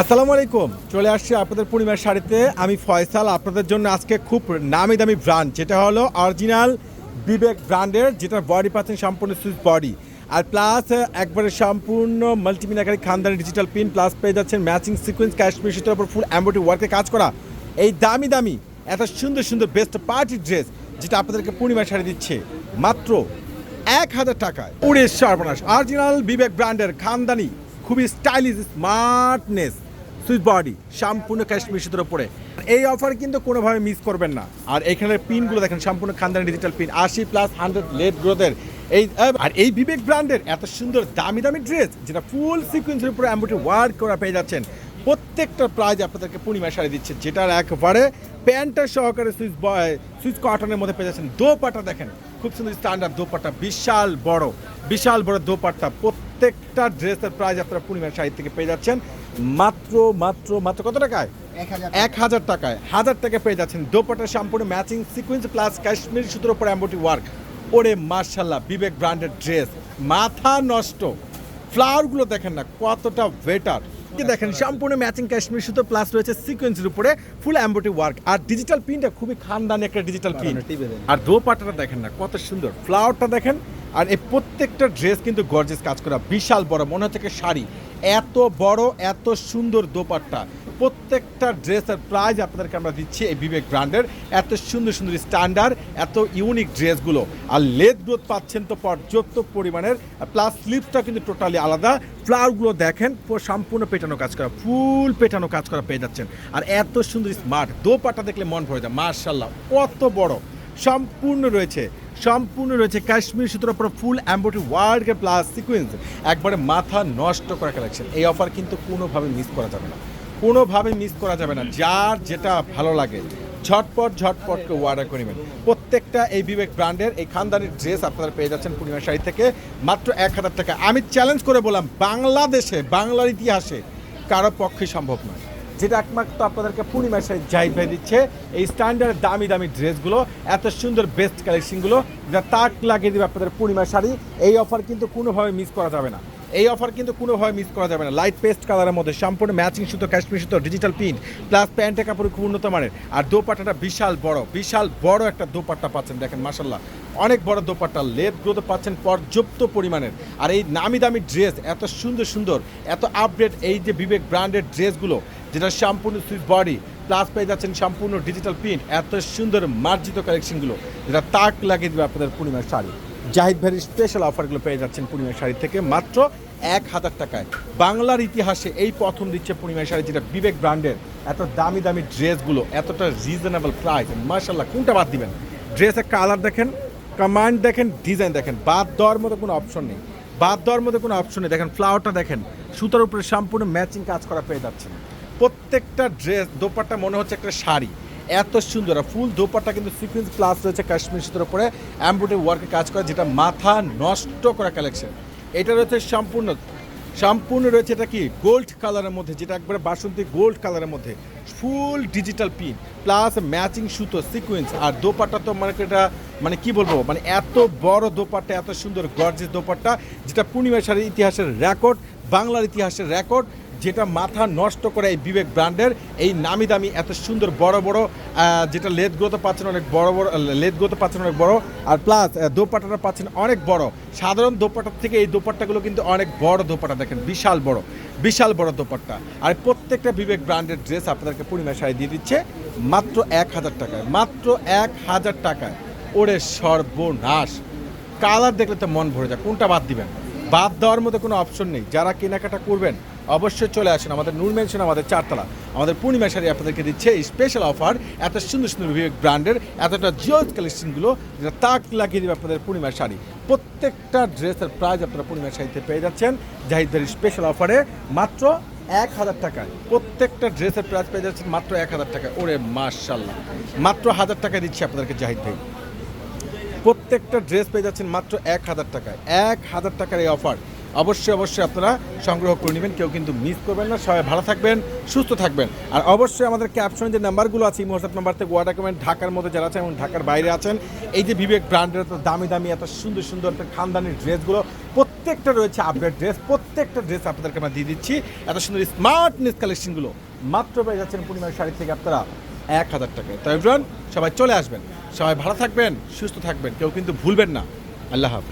আসসালামু আলাইকুম। চলে আসছি আপনাদের পূর্ণিমার শাড়িতে। আমি ফয়সাল, আপনাদের জন্য আজকে খুব নামি দামি ব্র্যান্ড যেটা হলো অরিজিনাল বিবেক ব্র্যান্ডের, যেটা বডি পাচ্ছেন সম্পূর্ণ সুইচ বডি আর প্লাস একবারে সম্পূর্ণ মাল্টিমিনাকারী খানদানি ডিজিটাল পিন প্লাস পেয়ে যাচ্ছেন ম্যাচিং সিকোয়েন্স কাশ্মীর সুতোর উপর ফুল অ্যাম্বোটি ওয়ার্কে কাজ করা। এই দামি দামি, এত সুন্দর সুন্দর বেস্ট পার্টি ড্রেস যেটা আপনাদেরকে পূর্ণিমার শাড়ি দিচ্ছে মাত্র এক হাজার টাকায়। উড়ে সর্বনাশ অরিজিনাল বিবেক ব্র্যান্ডের খানদানি, খুবই স্টাইলিশ স্মার্টনেস সুইচ বডি সম্পূর্ণ কাশ্মীর সুতোর উপরে এই অফার কিন্তু কোনোভাবে মিস করবেন না। আর এখানের পিনগুলো দেখেন সম্পূর্ণ খানদানি ডিজিটাল পিন আশি প্লাস হান্ড্রেড লেট গ্রোথের এই, আর এই বিবেক ব্র্যান্ডের এত সুন্দর দামি দামি ড্রেস যেটা ফুল সিকুয়েন্সের উপরে অ্যাম্বুটি ওয়ার্ক করা পেয়ে যাচ্ছেন। প্রত্যেকটা প্রাইজ আপনাদেরকে পূর্ণিমা শাড়ি দিচ্ছে, যেটার একবারে প্যান্টের সহকারে সুইচ সুইচ কটনের মধ্যে পেয়ে যাচ্ছেন। দোপাটা দেখেন, খুব সুন্দর স্ট্যান্ডার্ড দোপাটা বিশাল বড় বিশাল বড় দোপাট্টা প্রত্যেকটা ড্রেসের প্রাইস আপনারা পূর্ণিমার সাইড থেকে পেয়ে যাচ্ছেন। মাত্র মাত্র মাত্র কত টাকায়? এক হাজার এক হাজার টাকায়। হাজার টাকা পেয়ে যাচ্ছেন দোপাটা সম্পূর্ণ ম্যাচিং সিকুয়েন্স প্লাস কাশ্মীর সুতোর উপর অ্যাম্বোটি ওয়ার্ক ওরে মার্শাল্লাহ বিবেক ব্র্যান্ডের ড্রেস মাথা নষ্ট। ফ্লাওয়ারগুলো দেখেন না কতটা বেটার দেখেন সম্পূর্ণ ম্যাচিং কাশ্মীর সুতো প্লাস রয়েছে সিকোয়েন্সের উপরে ফুল অ্যাম্বোটি ওয়ার্ক আর ডিজিটাল পিনটা খুবই খানদানি একটা ডিজিটাল পিন আর দোপাটাটা দেখেন না কত সুন্দর। ফ্লাওয়ারটা দেখেন আর এই প্রত্যেকটা ড্রেস কিন্তু গর্জেস কাজ করা বিশাল বড় মনে হচ্ছে শাড়ি। এত বড় এত সুন্দর দোপাট্টা। প্রত্যেকটা ড্রেসের প্রাইজ আপনাদেরকে আমরা দিচ্ছি এই বিবেক ব্র্যান্ডের এত সুন্দর সুন্দর স্ট্যান্ডার্ড এত ইউনিক ড্রেসগুলো আর লেদ গ্রোথ পাচ্ছেন তো পর্যাপ্ত পরিমাণের। প্লাস স্লিপটা কিন্তু টোটালি আলাদা। ফ্লাওয়ারগুলো দেখেন, পুরো সম্পূর্ণ পেটানো কাজ করা ফুল পেটানো কাজ করা পেয়ে যাচ্ছেন। আর এত সুন্দর স্মার্ট দোপাটা দেখলে মন ভরে যায় মার্শাল্লাহ কত বড়। সম্পূর্ণ রয়েছে সম্পূর্ণ রয়েছে কাশ্মীর সুতোর উপর full embroidery work plus sequence একবারে মাথা নষ্ট করা কালেকশন এই অফার কিন্তু কোনোভাবে মিস করা যাবে না। কোনোভাবে মিস করা যাবে না, যার যেটা ভালো লাগে। ঝটপট ঝটপটকে অর্ডার করে নেবেন। প্রত্যেকটা এই বিবেক ব্র্যান্ডের এই খানদানির ড্রেস আপনারা পেয়ে যাচ্ছেন পূর্ণিমা শাড়ি থেকে মাত্র এক হাজার টাকা। আমি চ্যালেঞ্জ করে বললাম, বাংলাদেশে, বাংলার ইতিহাসে কারও পক্ষে সম্ভব নয়। যেটা একমাত্র আপনাদেরকে পূর্ণিমা শাড়ি জাহিদ ভাই দিচ্ছে। এই স্ট্যান্ডার্ড দামি দামি ড্রেসগুলো, এত সুন্দর বেস্ট কালেকশনগুলো যা তাক লাগিয়ে দেবে আপনাদের পূর্ণিমা শাড়ি, এই অফার কিন্তু কোনোভাবে মিস করা যাবে না। এই অফার কিন্তু কোনোভাবে মিস করা যাবে না। লাইট পেস্ট কালারের মধ্যে সম্পূর্ণ ম্যাচিং সুতো কাশ্মীর সুতো ডিজিটাল প্রিন্ট প্লাস প্যান্টের কাপড় খুব উন্নত মানের। আর দোপাট্টাটা বিশাল বড় বিশাল বড় একটা দোপাট্টা পাচ্ছেন, দেখেন মাসাল্লাহ অনেক বড় দোপাট্টা লেদ গ্রোথ পাচ্ছেন পর্যাপ্ত পরিমাণের। আর এই নামি দামি ড্রেস এত সুন্দর সুন্দর, এত আপডেট এই যে বিবেক ব্র্যান্ডের ড্রেসগুলো যেটা সম্পূর্ণ সুইচ বডি প্লাস পেয়ে যাচ্ছেন সম্পূর্ণ ডিজিটাল প্রিন্ট এত সুন্দর মার্জিত কালেকশনগুলো যেটা তাক লাগিয়ে দেবে আপনাদের পূর্ণিমার শাড়ি। জাহিদ ভাইয়ের স্পেশাল অফারগুলো পেয়ে যাচ্ছেন পূর্ণিমার শাড়ি থেকে মাত্র এক হাজার টাকায়। বাংলার ইতিহাসে এই প্রথম দিচ্ছে পূর্ণিমার শাড়ি যেটা বিবেক ব্র্যান্ডের। এত দামি দামি ড্রেসগুলো, এতটা রিজনেবল প্রাইস মার্শাল্লাহ কোনটা বাদ দিবেন? ড্রেসের কালার দেখেন কমান্ড দেখেন ডিজাইন দেখেন, বাদ দেওয়ার মতো কোনো অপশন নেই। বাদ দেওয়ার মতো কোনো অপশন নেই। দেখেন ফ্লাওয়ারটা দেখেন, সুতার উপরে সম্পূর্ণ ম্যাচিং কাজ করা পেয়ে যাচ্ছেন। প্রত্যেকটা ড্রেস দোপাট্টা মনে হচ্ছে একটা শাড়ি। এত সুন্দর, আর ফুল দোপাট্টা কিন্তু সিকুয়েন্স প্লাস রয়েছে কাশ্মীর সুতোর উপরে। অ্যাম্বুডি ওয়ার্কে কাজ করে, যেটা মাথা নষ্ট করা কালেকশন এটা রয়েছে সম্পূর্ণ সম্পূর্ণ রয়েছে এটা কি? গোল্ড কালারের মধ্যে, যেটা একবারে বাসন্তী গোল্ড কালারের মধ্যে। Full digital pin plus matching সুতো সিকুয়েন্স আর দোপাট্টা তো মানে এটা মানে কি বলব? মানে এত বড় দোপাট্টা, এত সুন্দর গর্জেস দোপাট্টা, যেটা পূর্ণিমা শাড়ির ইতিহাসের রেকর্ড বাংলার ইতিহাসের রেকর্ড যেটা মাথা নষ্ট করে এই বিবেক ব্র্যান্ডের। এই নামি দামি এত সুন্দর বড় বড় যেটা লেদ গ্রোথ পাচ্ছেন অনেক বড় বড়, লেদ গ্রোথ পাচ্ছেন অনেক বড়, আর প্লাস দোপাটাটা পাচ্ছেন অনেক বড়। সাধারণ দোপাট্টার থেকে এই দোপাট্টাগুলো কিন্তু অনেক বড় দোপাটা দেখেন, বিশাল বড় বিশাল বড় দোপাট্টা। আর প্রত্যেকটা বিবেক ব্র্যান্ডের ড্রেস আপনাদেরকে পূর্ণিমা শাড়ি দিয়ে দিচ্ছে, মাত্র এক হাজার টাকায়, মাত্র এক হাজার টাকায়। ওরে সর্বনাশ। কালার দেখলে তো মন ভরে যায়, কোনটা বাদ দিবেন? বাদ দেওয়ার মতো কোনো অপশন নেই, যারা কেনাকাটা করবেন অবশ্যই চলে আসেন আমাদের নূর মেনশন আমাদের চারতলা। আমাদের পূর্ণিমা শাড়ি আপনাদেরকে দিচ্ছে এই স্পেশাল অফার এত সুন্দর সুন্দর ব্র্যান্ডের এতটা জিওজ কালেকশনগুলো যেটা তাক লাগিয়ে দেবে আপনাদের পূর্ণিমা শাড়ি। প্রত্যেকটা ড্রেসের প্রাইস আপনারা পূর্ণিমা শাড়িতে পেয়ে যাচ্ছেন। জাহিদের স্পেশাল অফারে মাত্র এক হাজার টাকায়। প্রত্যেকটা ড্রেসের প্রাইস পেয়ে যাচ্ছেন মাত্র এক হাজার টাকায়। ওরে মার্শাল্লাহ মাত্র হাজার টাকা দিচ্ছি আপনাদেরকে জাহিদ ভাই। প্রত্যেকটা ড্রেস পেয়ে যাচ্ছেন মাত্র এক হাজার টাকায়। এক হাজার টাকার এই অফার অবশ্যই অবশ্যই আপনারা সংগ্রহ করে নেবেন। কেউ কিন্তু মিস করবেন না। সবাই ভালো থাকবেন, সুস্থ থাকবেন। আর অবশ্যই আমাদের ক্যাপশনে যে নাম্বারগুলো আছে, এই হোয়াটসঅ্যাপ নাম্বার থেকে ওয়াটার কমেন্ট ঢাকার মধ্যে যারা আছেন এবং ঢাকার বাইরে আছেন, এই যে বিবেক ব্র্যান্ডের এত দামি দামি, এত সুন্দর সুন্দর একটা খানদানি ড্রেসগুলো প্রত্যেকটা রয়েছে আপডেট ড্রেস প্রত্যেকটা ড্রেস আপনাদেরকে আমরা দিয়ে দিচ্ছি। এত সুন্দর স্মার্টনেস কালেকশনগুলো মাত্র পেয়ে যাচ্ছেন পূর্ণিমার শাড়ি থেকে আপনারা এক হাজার টাকায়। তো এভরিওয়ান সবাই চলে আসবেন। সবাই ভালো থাকবেন, সুস্থ থাকবেন। কেউ কিন্তু ভুলবেন না। আল্লাহ